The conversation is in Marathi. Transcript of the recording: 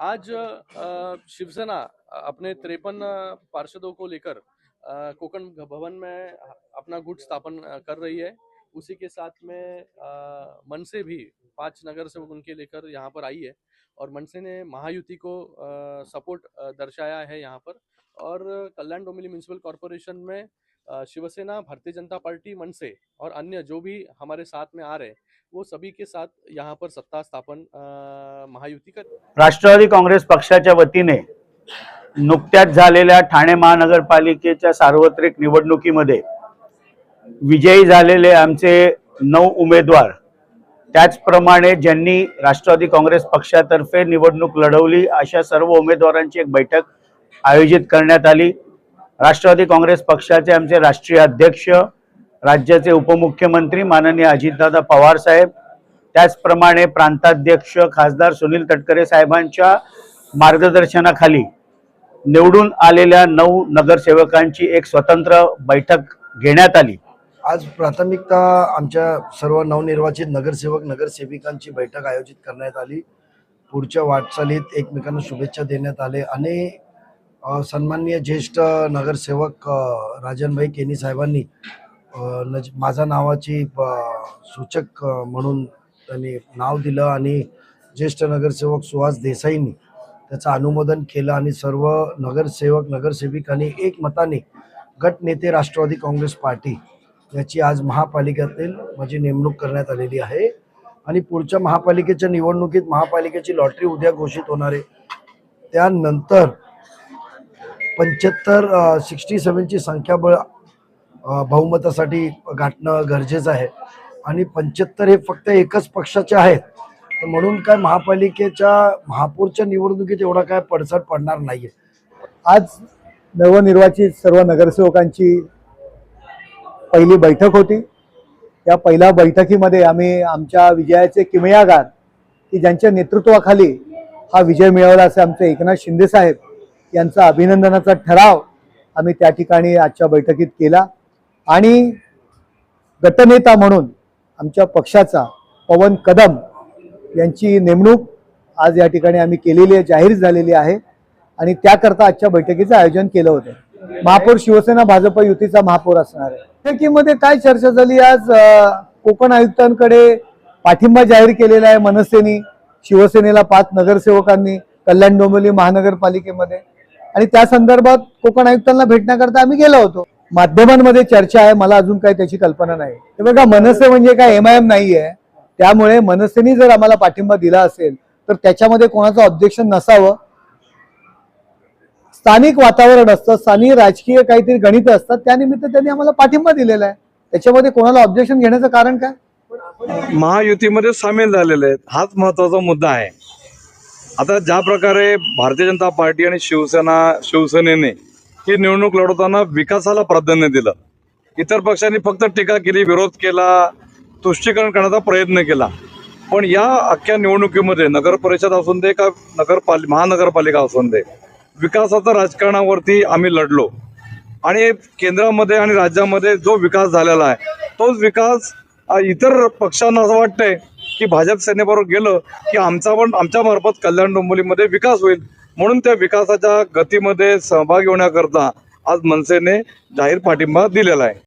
आज शिवसेना अपने तिरपन पार्षदों को लेकर कोकण भवन में अपना गुट स्थापन कर रही है। उसी के साथ में मन से भी पाँच नगर से उनके लेकर यहाँ पर आई है और मनसे ने महायुति को सपोर्ट दर्शाया है यहाँ पर। और कल्याण डोमिली म्यूनिसिपल कॉरपोरेशन में शिवसेना भारतीय जनता पार्टी मनसे और अन्य जो भी हमारे साथ में आ रहे हैं वो सभी के साथ यहाँ पर सत्ता स्थापन अ, महायुति कर राष्ट्रवादी काँग्रेस पक्षाच्या वतीने नुकत्याच झालेल्या ठाणे महानगरपालिकेच्या सार्वत्रिक निवडणुकीमध्ये विजयी झालेले आमचे नऊ उमेदवार त्याचप्रमाणे ज्यांनी राष्ट्रवादी काँग्रेस पक्षातर्फे निवडणूक लढवली अशा सर्व उमेदवारांची एक बैठक आयोजित करण्यात आली. राष्ट्रवादी काँग्रेस पक्षाचे आमचे राष्ट्रीय अध्यक्ष राज्याचे उपमुख्यमंत्री माननीय अजितदादा पवार साहेब त्याचप्रमाणे प्रांताध्यक्ष खासदार सुनील तटकरे साहेबांच्या मार्गदर्शनाखाली निवडून आलेल्या नऊ नगरसेवकांची एक स्वतंत्र बैठक घेण्यात आली. आज प्राथमिकता आमच्या सर्व नवनिर्वाचित नगरसेवक नगरसेविकांची बैठक आयोजित करण्यात आली. पुढच्या वाटचालीत एकमेकांना शुभेच्छा देण्यात आले. आणि सन्माननीय ज्येष्ठ नगरसेवक राजनभाई केनी साहेबांनी नज माझा नावाची सूचक म्हणून त्यांनी नाव दिलं आणि ज्येष्ठ नगरसेवक सुहास देसाईंनी त्याचं अनुमोदन केलं आणि सर्व नगरसेवक नगरसेविकांनी एकमताने गटनेते राष्ट्रवादी काँग्रेस पार्टी याची आज महापालिकेतील माझी नेमणूक करण्यात आलेली आहे. आणि पुढच्या महापालिकेच्या निवडणुकीत महापालिकेची लॉटरी उद्या घोषित होणार आहे. त्यानंतर पंच्याहत्तर सिक्स्टी सेवनची संख्याबळ बहुमतासाठी गाठणं गरजेचं आहे. आणि पंच्याहत्तर हे फक्त एकच पक्षाचे आहेत. तर म्हणून काय महापालिकेच्या महापौरच्या निवडणुकीत एवढा काय पडसाद पडणार नाही आज नवनिर्वाचित सर्व नगरसेवकांची पहिली बैठक होती. या पहिल्या बैठकीमध्ये आम्ही आमच्या विजयाचे किमयागार की ज्यांच्या नेतृत्वाखाली हा विजय मिळवला असे आमचे एकनाथ शिंदे साहेब यांचा अभिनंदनाचा ठराव आम्ही त्या ठिकाणी आजच्या बैठकीत केला. आणि गटनेता म्हणून आमच्या पक्षाचा पवन कदम यांची नेमणूक आज या ठिकाणी आम्ही केलेली आहे जाहीर झालेली आहे. आणि त्याकरता आजच्या बैठकीचं आयोजन केलं होतं. महापौर शिवसेना भाजप युतीचा महापौर असणार आहे. बैठकीमध्ये काय चर्चा झाली? आज कोकण आयुक्तांकडे पाठिंबा जाहीर केलेला आहे मनसेनी शिवसेनेला पाच नगरसेवकांनी कल्याण डोंबिवली महानगरपालिकेमध्ये. आणि त्या संदर्भात कोकण आयुक्तांना भेटण्याकरता आम्ही गेलो होतो. माध्यमांमध्ये चर्चा आहे मला अजून काही त्याची कल्पना नाही. हे बघा मनसे म्हणजे काय एम आय एम नाही आहे त्यामुळे मनसेनी जर आम्हाला पाठिंबा दिला असेल तर त्याच्यामध्ये कोणाचं ऑब्जेक्शन नसावं. स्थानिक वातावरण असतं स्थानिक राजकीय काहीतरी गणित असतात त्यानिमित्त त्यांनी आम्हाला पाठिंबा दिलेला आहे. त्याच्यामध्ये कोणाला ऑब्जेक्शन घेण्याचं कारण काय? महायुतीमध्ये सामील झालेले आहेत. हाच महत्त्वाचा मुद्दा आहे. आता ज्या प्रकारे भारतीय जनता पार्टी आणि शिवसेना शिवसेनेने ही निवडणूक लढवताना विकासाला प्राधान्य दिलं इतर पक्षांनी फक्त टीका केली विरोध केला तुष्टीकरण करण्याचा प्रयत्न केला पण या अख्ख्या निवडणुकीमध्ये नगर परिषद असून दे का नगरपाल महानगरपालिका असून दे विकासाचं राजकारणावरती आम्ही लढलो. आणि केंद्रामध्ये आणि राज्यामध्ये जो विकास झालेला आहे तोच विकास इतर पक्षांना असं वाटतंय की भाजप सेनेबरोबर गेलं की आमचा पण आमच्या मार्फत कल्याण डोंबिवलीमध्ये विकास होईल. म्हणून त्या विकासाच्या गतीमध्ये सहभागी होण्याकरता आज मनसेने जाहीर पाठिंबा दिलेला आहे.